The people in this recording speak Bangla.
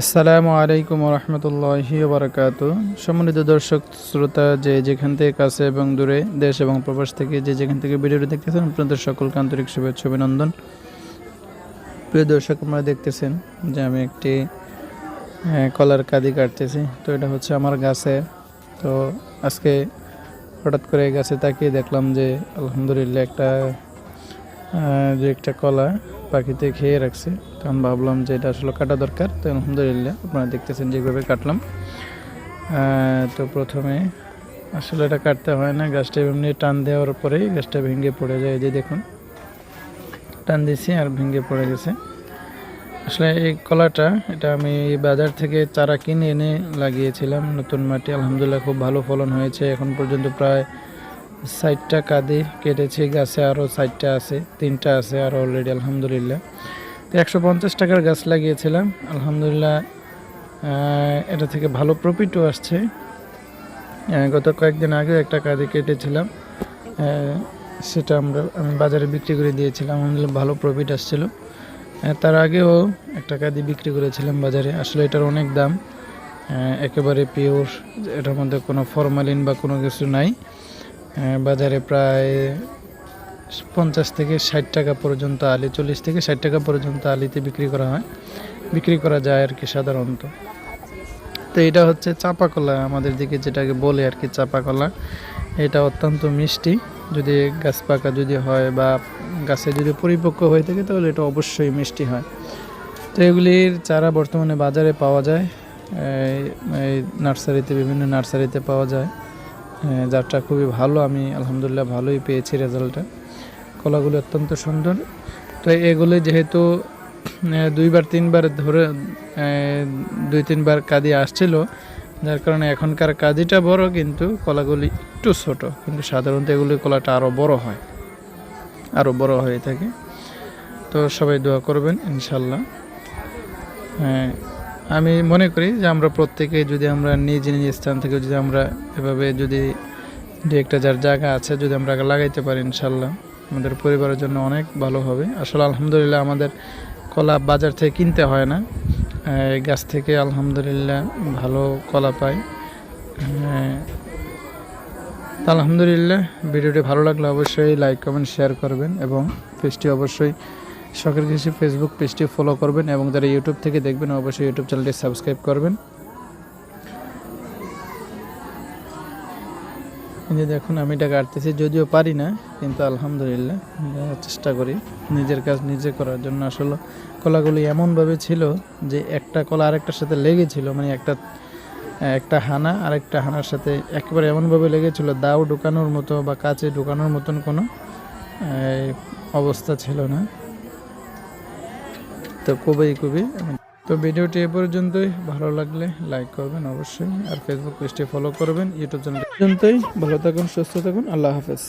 আসসালামু আলাইকুম রহমতুল্লাহি বারকাত সম্মানিত দর্শক, শ্রোতা যে যেখান থেকে কাছে এবং দূরে দেশ এবং প্রবাস থেকে যে যেখান থেকে ভিডিওটি দেখতেছেন, আপনাদের সকলকে আন্তরিক শুভেচ্ছা অভিনন্দন। প্রিয় দর্শক, আপনারা দেখতেছেন যে আমি একটি কলার কাদি কাটতেছি। তো এটা হচ্ছে আমার গাছে। তো আজকে হঠাৎ করে গাছে তাকিয়ে দেখলাম যে আলহামদুলিল্লাহ একটা যে একটা কলা পাখিতে খেয়ে রাখছে। তখন ভাবলাম যে এটা আসলে কাটা দরকার। তো আলহামদুলিল্লাহ আপনারা দেখতেছেন যেভাবে কাটলাম। তো প্রথমে আসলে এটা কাটতে হয় না। গাছটা এমনি টান দেওয়ার পরেই গাছটা ভেঙে পড়ে যায়। যে দেখুন, টান দিয়েছি আর ভেঙে পড়ে গেছে। আসলে এই কলাটা এটা আমি বাজার থেকে চারা কিনে এনে লাগিয়েছিলাম। নতুন মাটি, আলহামদুলিল্লাহ খুব ভালো ফলন হয়েছে। এখন পর্যন্ত প্রায় ষাটটা কাঁদে কেটেছি, গাছে আরও ষাটটা আছে, তিনটা আছে আর অলরেডি আলহামদুলিল্লাহ। তো একশো পঞ্চাশ টাকার গাছ লাগিয়েছিলাম, আলহামদুলিল্লাহ এটা থেকে ভালো প্রফিটও আসছে। গত কয়েকদিন আগেও একটা কাঁদি কেটেছিলাম সেটা আমরা, আমি বাজারে বিক্রি করে দিয়েছিলাম, আলহামদুলিল্লাহ ভালো প্রফিট আসছিল। তার আগেও একটা কাঁদি বিক্রি করেছিলাম বাজারে, আসলে এটার অনেক দাম একেবারে পিওর এটার মধ্যে কোনো ফরমালিন বা কোনো কিছু নাই। বাজারে প্রায় পঞ্চাশ থেকে ষাট টাকা পর্যন্ত আলি, চল্লিশ থেকে ষাট টাকা পর্যন্ত আলিতে বিক্রি করা হয়। বিক্রি করা যায় আর কি সাধারণত। তো এটা হচ্ছে চাপা কলা আমাদের দিকে যেটাকে বলে আর কি চাপা কলা এটা অত্যন্ত মিষ্টি। যদি গাছ পাকা যদি হয় বা গাছে যদি পরিপক্ক হয়ে থাকে, তাহলে এটা অবশ্যই মিষ্টি হয়। তো এগুলির চারা বর্তমানে বাজারে পাওয়া যায়। এই নার্সারিতে, বিভিন্ন নার্সারিতে পাওয়া যায়। যারটা খুবই ভালো, আমি আলহামদুলিল্লাহ ভালোই পেয়েছি রেজাল্টটা। কলাগুলো অত্যন্ত সুন্দর। তো এগুলি যেহেতু দুইবার, তিনবার ধরে দুই, তিনবার কাদি আসছিল, যার কারণে এখনকার কাদিটা বড়, কিন্তু কলাগুলি একটু ছোট, কিন্তু সাধারণত এগুলি কলাটা আরও বড় হয় আরও বড় হয়ে থাকে। তো সবাই দোয়া করবেন, ইনশাল্লাহ। হ্যাঁ আমি মনে করি যে আমরা প্রত্যেকে যদি আমরা নিজ নিজ স্থান থেকে যদি আমরা এভাবে যদি দু একটা যার জায়গা আছে যদি আমরা লাগাইতে পারি, ইনশাল্লাহ আমাদের পরিবারের জন্য অনেক ভালো হবে। আসলে আলহামদুলিল্লাহ আমাদের কলা বাজার থেকে কিনতে হয় না। গাছ থেকে আলহামদুলিল্লাহ ভালো কলা পাই। আলহামদুলিল্লাহ, ভিডিওটি ভালো লাগলে অবশ্যই লাইক, কমেন্ট, শেয়ার করবেন এবং পেজটি অবশ্যই শখের কৃষি ফেসবুক পেজটি ফলো করবেন এবং যারা ইউটিউব থেকে দেখবেন অবশ্যই ইউটিউব চ্যানেলটি সাবস্ক্রাইব করবেন। যে দেখুন, আমি এটা কাটতেছি, যদিও পারি না, কিন্তু আলহামদুলিল্লাহ চেষ্টা করি। নিজের কাজ নিজে করার জন্য। আসলে কলাগুলি এমনভাবে ছিল যে একটা কলা আরেকটার সাথে লেগেছিল মানে একটা একটা হানা আরেকটা হানার সাথে একেবারে এমনভাবে লেগেছিল, দাও ঢুকানোর মতো বা কাছে ঢুকানোর মতন কোনো অবস্থা ছিল না। তো খুবই খুবই তো ভিডিওটি এ পর্যন্তই। ভালো লাগলে লাইক করবেন অবশ্যই। আর ফেসবুক পেজটি ফলো করবেন ইউটিউব চ্যানেল পর্যন্তই। ভালো থাকুন, সুস্থ থাকুন। আল্লাহ হাফেজ।